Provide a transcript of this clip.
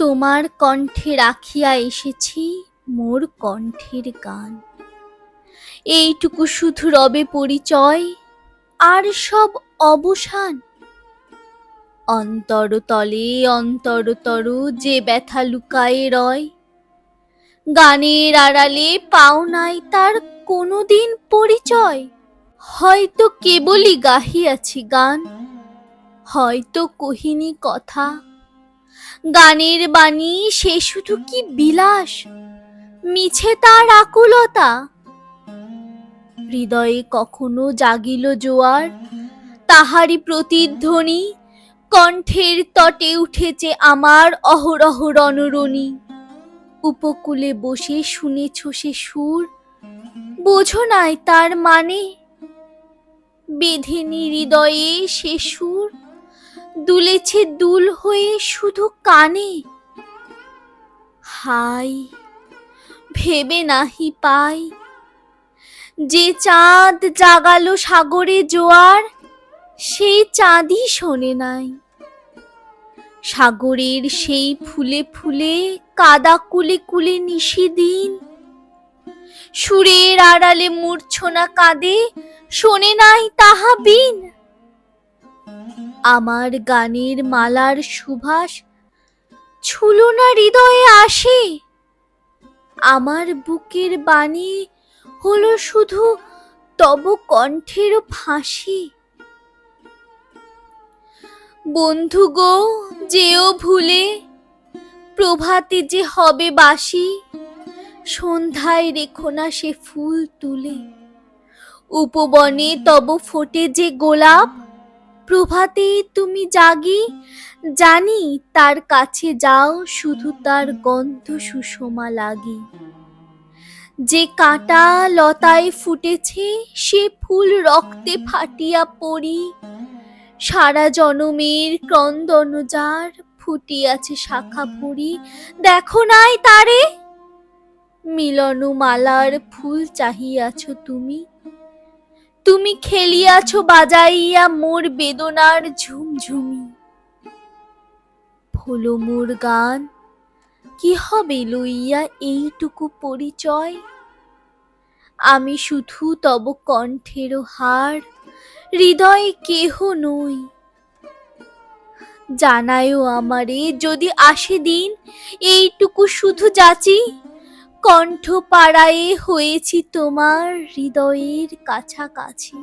তোমার কণ্ঠে রাখিয়া এসেছি মোর কণ্ঠের গান। এইটুকু শুধু রবে পরিচয়, আর সব অবসান। অন্তরতলে অন্তরতর যে ব্যথা লুকায়ে রয়। গানের আড়ালে পাও নাই তার কোনোদিন পরিচয়। হয়তো কেবলই গাহিয়াছি গান, হয়তো কহিনি কথা গানের বাণী সে শুধু কি বিলাস? মিছে তার আকুলতা। হৃদয়ে কখনো জাগিল জোয়ার। তাহারি প্রতিধ্বনি কণ্ঠের তটে উঠেছে আমার অহরহ রণরণী। উপকূলে বসে শুনেছ সে সুর। বোঝো নাই তার মানে। বেঁধেনি হৃদয়ে সে সুর। দুলেছে দুল হয়ে শুধু কানে। হাই, ভেবে নাহি পাই যে চাঁদ জাগালো সাগরে জোয়ার, সেই চাঁদই শোনে নাই। সাগরের সেই ফুলে ফুলে কাদা কুলে কুলে নিশিদিন সুরের আড়ালে মূর্ছনা কাঁদে, শোনে নাই তাহা বিন। আমার গানের মালার সুভাষ ছুলো না হৃদয়ে আসে। আমার বুকের বাণী হলো শুধু তব কণ্ঠের ফাঁসি। বন্ধু গো, যেও ভুলে, প্রভাতে যে হবে বাসি সন্ধ্যায় রেখো না সে ফুল তুলে। উপবনে তব ফোটে যে গোলাপ প্রভাতে তুমি জাগি, জানি তার কাছে যাও শুধু তার গন্ধ সুষমা লাগি। যে কাঁটা লতায় ফুটেছে, সে ফুল রক্তে ফাটিয়া পড়ি। সারা জনমের ক্রন্দন যার ফুটিয়াছে শাখা ফুরি দেখো নাই তারে? মিলন মালার ফুল চাহিয়াছ তুমি তুমি খেলিয়াছ বাজাইয়া মোর বেদনার ঝুমঝুমি। হলো মোর গান, কি হবে লইয়া এইটুকু পরিচয়? আমি শুধু তব কণ্ঠের হার, হৃদয়ে কেহ নই। জানায়ও আমারে, যদি আসে দিন, এইটুকু শুধু যাচি। কণ্ঠ পাড়ায়ে হয়েছি তোমার হৃদয়ের কাছাকাছি।